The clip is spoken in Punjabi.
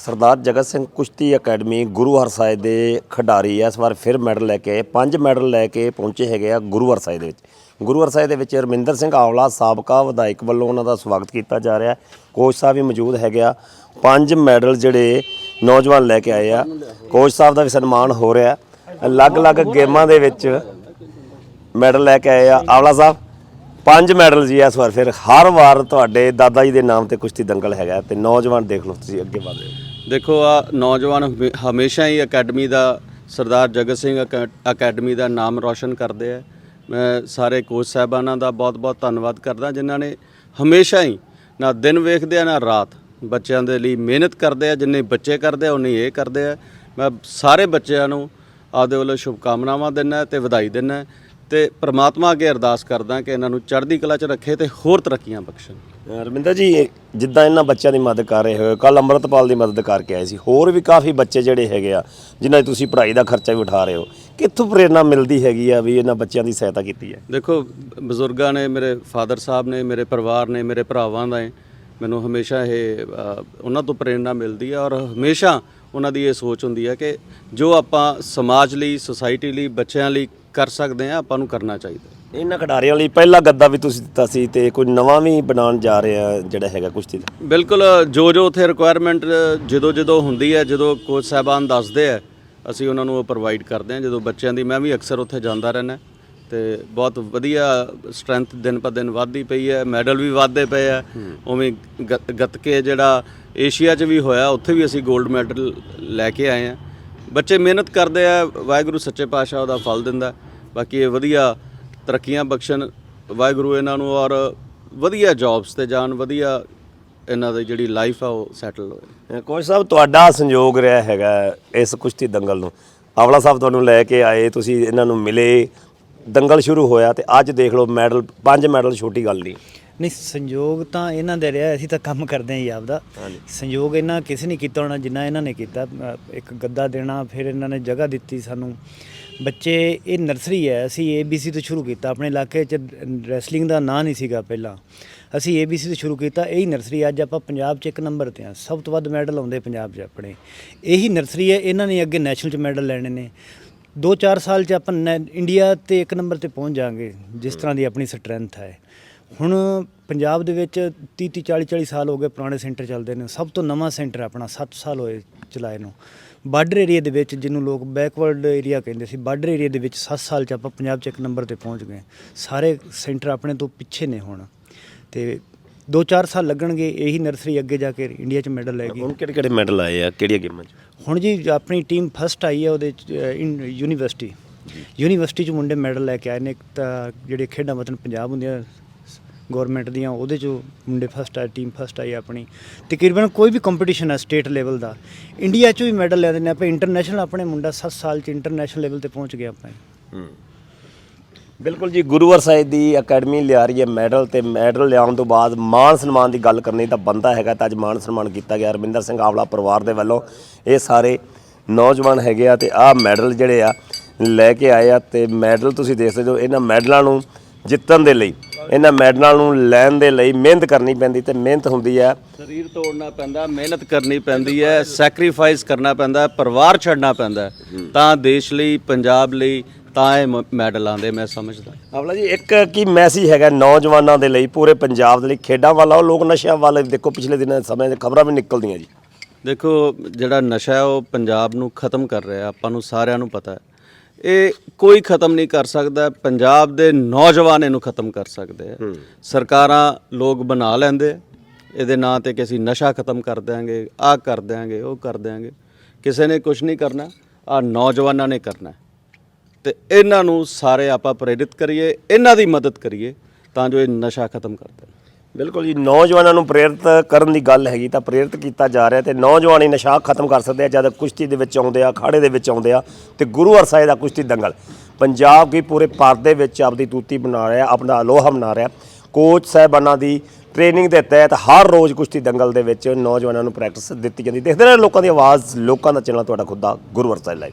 ਸਰਦਾਰ ਜਗਤ ਸਿੰਘ ਕੁਸ਼ਤੀ ਅਕੈਡਮੀ ਗੁਰੂ ਹਰਸਾਏ ਦੇ ਖਿਡਾਰੀ ਇਸ ਵਾਰ ਫਿਰ ਮੈਡਲ ਲੈ ਕੇ ਆਏ ਪੰਜ ਮੈਡਲ ਲੈ ਕੇ ਪਹੁੰਚੇ ਹੈਗੇ ਆ ਗੁਰੂ ਹਰਸਾਏ ਦੇ ਵਿੱਚ। ਗੁਰੂ ਹਰਸਾਏ ਦੇ ਵਿੱਚ ਰਮਿੰਦਰ ਸਿੰਘ ਆਵਲਾ, ਸਾਬਕਾ ਵਿਧਾਇਕ ਵੱਲੋਂ ਉਹਨਾਂ ਦਾ ਸਵਾਗਤ ਕੀਤਾ ਜਾ ਰਿਹਾ। ਕੋਚ ਸਾਹਿਬ ਵੀ ਮੌਜੂਦ ਹੈਗੇ ਆ। ਪੰਜ ਮੈਡਲ ਜਿਹੜੇ ਨੌਜਵਾਨ ਲੈ ਕੇ ਆਏ ਆ। ਕੋਚ ਸਾਹਿਬ ਦਾ ਵੀ ਸਨਮਾਨ ਹੋ ਰਿਹਾ। ਅਲੱਗ-ਅਲੱਗ ਗੇਮਾਂ ਦੇ ਵਿੱਚ ਮੈਡਲ ਲੈ ਕੇ ਆਏ ਆ। ਆਵਲਾ ਸਾਹਿਬ, ਪੰਜ ਮੈਡਲ ਜੀ ਇਸ ਵਾਰ ਫਿਰ। ਹਰ ਵਾਰ ਤੁਹਾਡੇ ਦਾਦਾ ਜੀ ਦੇ ਨਾਮ ਤੇ ਕੁਸ਼ਤੀ ਦੰਗਲ ਹੈਗਾ ਤੇ ਨੌਜਵਾਨ ਦੇਖ ਲਓ ਤੁਸੀਂ ਅੱਗੇ ਵਧ ਰਹੇ ਹੋ। ਦੇਖੋ, ਆ ਨੌਜਵਾਨ ਹਮੇ- ਹਮੇਸ਼ਾ ਹੀ ਅਕੈਡਮੀ ਦਾ ਸਰਦਾਰ ਜਗਤ ਸਿੰਘ ਅਕੈ- ਅਕੈਡਮੀ ਦਾ ਨਾਮ ਰੌਸ਼ਨ ਕਰਦੇ ਆ। ਮੈਂ ਸਾਰੇ ਕੋਚ ਸਾਹਿਬਾਨਾਂ ਦਾ ਬਹੁਤ-ਬਹੁਤ ਧੰਨਵਾਦ ਕਰਦਾ, ਜਿਨ੍ਹਾਂ ਨੇ ਹਮੇਸ਼ਾ ਹੀ ਨਾ ਦਿਨ ਵੇਖਦੇ ਆ, ਨਾ ਰਾਤ। ਬੱਚਿਆਂ ਦੇ ਲਈ ਮਿਹਨਤ ਕਰਦੇ ਆ, ਜਿੰਨੇ ਬੱਚੇ ਕਰਦੇ ਆ, ਉਨੇ ਇਹ ਕਰਦੇ ਆ। ਮੈਂ ਸਾਰੇ ਬੱਚਿਆਂ ਨੂੰ ਆਪਦੇ ਵੱਲੋਂ ਸ਼ੁਭਕਾਮਨਾਵਾਂ ਦਿੰਦਾ ਤੇ ਵਧਾਈ ਦਿੰਦਾ। ਤੇ ਪ੍ਰਮਾਤਮਾ ਅੱਗੇ ਅਰਦਾਸ ਕਰਦਾ ਕਿ ਇਹਨਾਂ ਨੂੰ ਚੜ੍ਹਦੀ ਕਲਾ 'ਚ ਰੱਖੇ ਤੇ ਹੋਰ ਤਰੱਕੀਆਂ ਬਖਸ਼ਣ ਰਮਿੰਦਰ ਜੀ ਜਿੱਦਾਂ ਇਹਨਾਂ ਬੱਚਿਆਂ ਦੀ ਮਦਦ ਕਰ ਰਹੇ ਹੋ ਕੱਲ ਅੰਮ੍ਰਿਤਪਾਲ ਦੀ ਮਦਦ ਕਰਕੇ ਆਏ ਸੀ ਹੋਰ ਵੀ ਕਾਫੀ ਬੱਚੇ ਜਿਹੜੇ ਹੈਗੇ ਆ ਜਿਨ੍ਹਾਂ ਦੀ ਤੁਸੀਂ ਪੜ੍ਹਾਈ ਦਾ ਖਰਚਾ ਵੀ ਉਠਾ ਰਹੇ ਹੋ ਕਿੱਥੋਂ ਪ੍ਰੇਰਣਾ ਮਿਲਦੀ ਹੈਗੀ ਆ ਵੀ ਇਹਨਾਂ ਬੱਚਿਆਂ ਦੀ ਸਹਾਇਤਾ ਕੀਤੀ ਹੈ ਦੇਖੋ ਬਜ਼ੁਰਗਾਂ ਨੇ ਮੇਰੇ ਫਾਦਰ ਸਾਹਿਬ ਨੇ ਮੇਰੇ ਪਰਿਵਾਰ ਨੇ ਮੇਰੇ ਭਰਾਵਾਂ ਦਾ। ਮੈਨੂੰ ਹਮੇਸ਼ਾ ਇਹ ਉਹਨਾਂ ਤੋਂ ਪ੍ਰੇਰਣਾ ਮਿਲਦੀ ਹੈ ਔਰ ਹਮੇਸ਼ਾ ਉਹਨਾਂ ਦੀ ਇਹ ਸੋਚ ਹੁੰਦੀ ਹੈ ਕਿ ਜੋ ਆਪਾਂ ਸਮਾਜ ਲਈ ਸੁਸਾਇਟੀ ਲਈ ਬੱਚਿਆਂ ਲਈ ਕਰ ਸਕਦੇ ਹਾਂ ਆਪਾਂ ਨੂੰ ਕਰਨਾ ਚਾਹੀਦਾ। ਇਹਨਾਂ ਖਿਡਾਰੀਆਂ ਲਈ ਪਹਿਲਾ ਗੱਦਾ ਵੀ ਤੁਸੀਂ ਦਿੱਤਾ ਸੀ ਤੇ ਕੋਈ ਨਵਾਂ ਵੀ ਬਣਾਉਣ ਜਾ ਰਹੇ ਆ ਜਿਹੜਾ ਹੈਗਾ ਕੁਸ਼ਤੀ ਦਾ ਬਿਲਕੁਲ ਜੋ ਜੋ ਉੱਥੇ ਰਿਕੁਆਇਰਮੈਂਟ ਜਦੋਂ ਜਦੋਂ ਹੁੰਦੀ ਹੈ ਜਦੋਂ ਕੋਚ ਸਾਹਿਬਾਨ ਦੱਸਦੇ ਆ ਅਸੀਂ ਉਹਨਾਂ ਨੂੰ ਉਹ ਪ੍ਰੋਵਾਈਡ ਕਰਦੇ ਹਾਂ। ਜਦੋਂ ਬੱਚਿਆਂ ਦੀ ਮੈਂ ਵੀ ਅਕਸਰ ਉੱਥੇ ਜਾਂਦਾ ਰਹਿਣਾ ਤੇ ਬਹੁਤ ਵਧੀਆ ਸਟਰੈਂਥ ਦਿਨ ਪਰ ਦਿਨ ਵੱਧਦੀ ਪਈ ਹੈ ਮੈਡਲ ਵੀ ਵੱਧਦੇ ਪਏ ਆ। ਉਵੇਂ ਗੱਤ- ਗੱਤਕੇ ਜਿਹੜਾ ਏਸ਼ੀਆ 'ਚ ਵੀ ਹੋਇਆ ਉੱਥੇ ਵੀ ਅਸੀਂ 골ਡ ਮੈਡਲ ਲੈ ਕੇ ਆਏ ਆ ਬੱਚੇ ਮਿਹਨਤ ਕਰਦੇ ਆ, ਵਾਹਿਗੁਰੂ ਸੱਚੇ ਪਾਤਸ਼ਾਹ ਉਹਦਾ ਫਲ ਦਿੰਦਾ ਬਾਕੀ ਇਹ ਵਧੀਆ ਤਰੱਕੀਆਂ ਬਖਸ਼ਣ ਵਾਹਿਗੁਰੂ ਇਹਨਾਂ ਨੂੰ ਔਰ ਵਧੀਆ ਜੌਬਸ ਤੇ ਜਾਣ, ਵਧੀਆ ਇਹਨਾਂ ਦੀ ਜਿਹੜੀ ਲਾਈਫ ਆ ਉਹ ਸੈਟਲ ਹੋਏ। ਅਹ ਕੋਚ ਸਾਹਿਬ, ਤੁਹਾਡਾ ਸੰਯੋਗ ਰਿਹਾ ਹੈਗਾ ਇਸ ਕੁਸ਼ਤੀ ਦੰਗਲ ਨੂੰ। ਆਵਲਾ ਸਾਹਿਬ ਤੁਹਾਨੂੰ ਲੈ ਕੇ ਆਏ, ਤੁਸੀਂ ਇਹਨਾਂ ਨੂੰ ਮਿਲੇ, ਦੰਗਲ ਸ਼ੁਰੂ ਹੋਇਆ ਤੇ ਅੱਜ ਦੇਖ ਲਓ ਮੈਡਲ, ਪੰਜ ਮੈਡਲ ਛੋਟੀ ਗੱਲ ਨਹੀਂ। ਨਹੀਂ ਸੰਯੋਗ ਤਾਂ ਇਹਨਾਂ ਦੇ ਰਿਹਾ ਅਸੀਂ ਤਾਂ ਕੰਮ ਕਰਦੇ ਹਾਂ ਜੀ ਆਪਦਾ। ਸੰਯੋਗ ਇਹਨਾਂ ਕਿਸੇ ਨੇ ਕੀਤਾ ਹੋਣਾ ਜਿੰਨਾ ਇਹਨਾਂ ਨੇ ਕੀਤਾ ਇੱਕ ਗੱਦਾ ਦੇਣਾ ਫਿਰ ਇਹਨਾਂ ਨੇ ਜਗ੍ਹਾ ਦਿੱਤੀ ਸਾਨੂੰ। ਬੱਚੇ ਇਹ ਨਰਸਰੀ ਹੈ ਅਸੀਂ ABC ਤੋਂ ਸ਼ੁਰੂ ਕੀਤਾ। ਆਪਣੇ ਇਲਾਕੇ 'ਚ ਰੈਸਲਿੰਗ ਦਾ ਨਾਂ ਨਹੀਂ ਸੀਗਾ ਪਹਿਲਾਂ। ਅਸੀਂ ABC ਤੋਂ ਸ਼ੁਰੂ ਕੀਤਾ ਇਹੀ ਨਰਸਰੀ ਅੱਜ ਆਪਾਂ ਪੰਜਾਬ 'ਚ ਇੱਕ ਨੰਬਰ ਤੇ ਆ ਸਭ ਤੋਂ ਵੱਧ ਮੈਡਲ ਆਉਂਦੇ ਪੰਜਾਬ 'ਚ ਆਪਣੇ। ਇਹੀ ਨਰਸਰੀ ਹੈ ਇਹਨਾਂ ਨੇ ਅੱਗੇ ਨੈਸ਼ਨਲ 'ਚ ਮੈਡਲ ਲੈਣੇ ਨੇ। 2-4 ਸਾਲ 'ਚ ਆਪਾਂ ਇੰਡੀਆ ਤੇ ਇੱਕ ਨੰਬਰ ਤੇ ਪਹੁੰਚ ਜਾਾਂਗੇ ਜਿਸ ਤਰ੍ਹਾਂ ਦੀ ਆਪਣੀ ਸਟਰੈਂਥ ਹੈ। ਹੁਣ ਪੰਜਾਬ ਦੇ ਵਿੱਚ 30 30 40 40 ਸਾਲ ਹੋ ਗਏ ਪੁਰਾਣੇ ਸੈਂਟਰ ਚੱਲਦੇ ਨੇ। ਸਭ ਤੋਂ ਨਵਾਂ ਸੈਂਟਰ ਆਪਣਾ 7 ਸਾਲ ਹੋਏ ਚਲਾਏ ਨੂੰ। ਬਾਰਡਰ ਏਰੀਆ ਦੇ ਵਿੱਚ ਜਿਹਨੂੰ ਲੋਕ ਬੈਕਵਰਡ ਏਰੀਆ ਕਹਿੰਦੇ ਸੀ ਬਾਰਡਰ ਏਰੀਆ ਦੇ ਵਿੱਚ 7 ਸਾਲ ਚ ਆਪਾਂ ਪੰਜਾਬ ਚ ਇੱਕ ਨੰਬਰ ਤੇ ਪਹੁੰਚ ਗਏ। ਸਾਰੇ ਸੈਂਟਰ ਆਪਣੇ ਤੋਂ ਪਿੱਛੇ ਨੇ ਹੁਣ। ਤੇ 2-4 ਸਾਲ ਲੱਗਣਗੇ ਇਹੀ ਨਰਸਰੀ ਅੱਗੇ ਜਾ ਕੇ ਇੰਡੀਆ ਚ ਮੈਡਲ ਲੈ ਗਈ। ਹੁਣ ਕਿਹੜੇ ਕਿਹੜੇ ਮੈਡਲ ਆਏ ਆ? ਕਿਹੜੀਆਂ ਗੇਮਾਂ 'ਚ? ਹੁਣ ਜੀ ਆਪਣੀ ਟੀਮ ਫਸਟ ਆਈ ਹੈ ਉਹਦੇ ਇਨ ਯੂਨੀਵਰਸਿਟੀ। ਯੂਨੀਵਰਸਿਟੀ ਚ ਮੁੰਡੇ ਮੈਡਲ ਲੈ ਕੇ ਆਏ ਨੇ। ਇੱਕ ਤਾਂ ਜਿਹੜੇ ਖੇਡਾਂ ਵਤਨ ਪੰਜਾਬ ਹੁੰਦੀਆਂ ਗਵਰਨਮੈਂਟ ਦੀਆਂ, ਉਹਦੇ 'ਚੋਂ ਮੁੰਡੇ ਫਸਟ ਆਏ ਟੀਮ ਫਸਟ ਆਈ ਆਪਣੀ। ਤਕਰੀਬਨ ਕੋਈ ਵੀ ਕੰਪੀਟੀਸ਼ਨ ਹੈ ਸਟੇਟ ਲੈਵਲ ਦਾ ਇੰਡੀਆ ਚ ਵੀ ਮੈਡਲ ਲੈਂਦੇ ਨੇ ਆਪਾਂ ਇੰਟਰਨੈਸ਼ਨਲ ਆਪਣੇ ਮੁੰਡਾ 7 ਸਾਲ ਚ ਇੰਟਰਨੈਸ਼ਨਲ ਲੈਵਲ ਤੇ ਪਹੁੰਚ ਗਿਆ ਆਪਾਂ। ਬਿਲਕੁਲ ਜੀ ਗੁਰੂਵਰ ਸਾਹਿਬ ਦੀ ਅਕੈਡਮੀ ਲਿਆ ਰਹੀ ਹੈ ਮੈਡਲ ਤੇ ਮੈਡਲ ਲਿਆਉਣ ਤੋਂ ਬਾਅਦ ਮਾਨ ਸਨਮਾਨ ਦੀ ਗੱਲ ਕਰਨੀ ਤਾਂ ਬੰਦਾ ਹੈਗਾ, ਤਾਂ ਅੱਜ ਮਾਨ ਸਨਮਾਨ ਕੀਤਾ ਗਿਆ। ਰਮਿੰਦਰ ਸਿੰਘ ਆਵਲਾ ਪਰਿਵਾਰ ਦੇ ਵੱਲੋਂ ਇਹ ਸਾਰੇ ਨੌਜਵਾਨ ਹੈਗੇ ਆ ਤੇ ਆਹ ਮੈਡਲ ਜਿਹੜੇ ਆ, ਲੈ ਕੇ ਆਏ ਆ ਤੇ ਮੈਡਲ ਤੁਸੀਂ ਦੇਖ ਸਕਦੇ ਹੋ, ਇਹਨਾਂ ਮੈਡਲਾਂ ਨੂੰ ਜਿੱਤਣ ਦੇ ਲਈ ਇਹਨਾਂ ਮੈਡਲਾਂ ਨੂੰ ਲੈਣ ਦੇ ਲਈ ਮਿਹਨਤ ਕਰਨੀ ਪੈਂਦੀ ਤੇ ਮਿਹਨਤ ਹੁੰਦੀ ਆ। ਸਰੀਰ ਤੋੜਨਾ ਪੈਂਦਾ ਮਿਹਨਤ ਕਰਨੀ ਪੈਂਦੀ ਹੈ ਸੈਕਰੀਫਾਈਸ ਕਰਨਾ ਪੈਂਦਾ ਪਰਿਵਾਰ ਛੱਡਣਾ ਪੈਂਦਾ ਤਾਂ ਦੇਸ਼ ਲਈ ਪੰਜਾਬ ਲਈ ਤਾਂ ਇਹ ਮ- ਮੈਡਲ ਆਉਂਦੇ ਮੈਂ ਸਮਝਦਾ। ਆਵਲਾ ਜੀ ਇੱਕ ਕੀ ਮੈਸੇਜ ਹੈਗਾ ਨੌਜਵਾਨਾਂ ਦੇ ਲਈ ਪੂਰੇ ਪੰਜਾਬ ਦੇ ਲਈ ਖੇਡਾਂ ਵੱਲ ਆਓ ਲੋਕ ਨਸ਼ਿਆਂ ਵੱਲ ਦੇਖੋ ਪਿਛਲੇ ਦਿਨਾਂ ਸਮੇਂ ਦੇ ਖਬਰਾਂ ਵੀ ਨਿਕਲਦੀਆਂ ਜੀ। ਦੇਖੋ ਜਿਹੜਾ ਨਸ਼ਾ ਹੈ ਉਹ ਪੰਜਾਬ ਨੂੰ ਖਤਮ ਕਰ ਰਿਹਾ ਆਪਾਂ ਨੂੰ ਸਾਰਿਆਂ ਨੂੰ ਪਤਾ ਹੈ। ਇਹ ਕੋਈ ਖਤਮ ਨਹੀਂ ਕਰ ਸਕਦਾ। ਪੰਜਾਬ ਦੇ ਨੌਜਵਾਨ ਇਹਨੂੰ ਖਤਮ ਕਰ ਸਕਦੇ ਆ। ਸਰਕਾਰਾਂ ਲੋਕ ਬਣਾ ਲੈਂਦੇ। ਇਹਦੇ ਨਾਂ ਤੇ ਕਿ ਅਸੀਂ ਨਸ਼ਾ ਖਤਮ ਕਰ ਦਿਆਂਗੇ ਆਹ ਕਰ ਦਿਆਂਗੇ ਉਹ ਕਰ ਦਿਆਂਗੇ। ਕਿਸੇ ਨੇ ਕੁਝ ਨਹੀਂ ਕਰਨਾ ਆ ਨੌਜਵਾਨਾਂ ਨੇ ਕਰਨਾ। ਤੇ ਇਹਨਾਂ ਨੂੰ ਸਾਰੇ ਆਪਾਂ ਪ੍ਰੇਰਿਤ ਕਰੀਏ ਇਹਨਾਂ ਦੀ ਮਦਦ ਕਰੀਏ ਤਾਂ ਜੋ ਇਹ ਨਸ਼ਾ ਖਤਮ ਕਰ ਦੇਣ। ਬਿਲਕੁਲ ਜੀ, ਨੌਜਵਾਨਾਂ ਨੂੰ ਪ੍ਰੇਰਿਤ ਕਰਨ ਦੀ ਗੱਲ ਹੈਗੀ, ਤਾਂ ਪ੍ਰੇਰਿਤ ਕੀਤਾ ਜਾ ਰਿਹਾ ਤੇ ਨੌਜਵਾਨ ਹੀ ਨਸ਼ਾ ਖਤਮ ਕਰ ਸਕਦੇ ਆ, ਜਦ ਕੁਸ਼ਤੀ ਦੇ ਵਿੱਚ ਆਉਂਦੇ ਆ, ਅਖਾੜੇ ਦੇ ਵਿੱਚ ਆਉਂਦੇ ਆ ਤੇ ਗੁਰੂ ਹਰਸਾਏ ਦਾ ਕੁਸ਼ਤੀ ਦੰਗਲ। ਪੰਜਾਬ ਕੀ ਪੂਰੇ ਭਾਰਤ ਦੇ ਵਿੱਚ ਆਪਦੀ ਤੂਤੀ ਬਣਾ ਰਿਹਾ ਆਪਣਾ ਲੋਹਾ ਬਣਾ ਰਿਹਾ। ਕੋਚ ਸਾਹਿਬਾਨਾਂ ਦੀ ਟ੍ਰੇਨਿੰਗ ਦੇ ਤਹਿਤ ਹਰ ਰੋਜ਼ ਕੁਸ਼ਤੀ ਦੰਗਲ ਦੇ ਵਿੱਚ ਨੌਜਵਾਨਾਂ ਨੂੰ ਪ੍ਰੈਕਟਿਸ ਦਿੱਤੀ ਜਾਂਦੀ। ਦੇਖਦੇ ਰਹੇ ਲੋਕਾਂ ਦੀ ਆਵਾਜ਼, ਲੋਕਾਂ ਦਾ ਚੈਨਲ, ਤੁਹਾਡਾ ਖੁਦ ਦਾ ਗੁਰੂ ਹਰਸਾਏ ਲਾਈਵ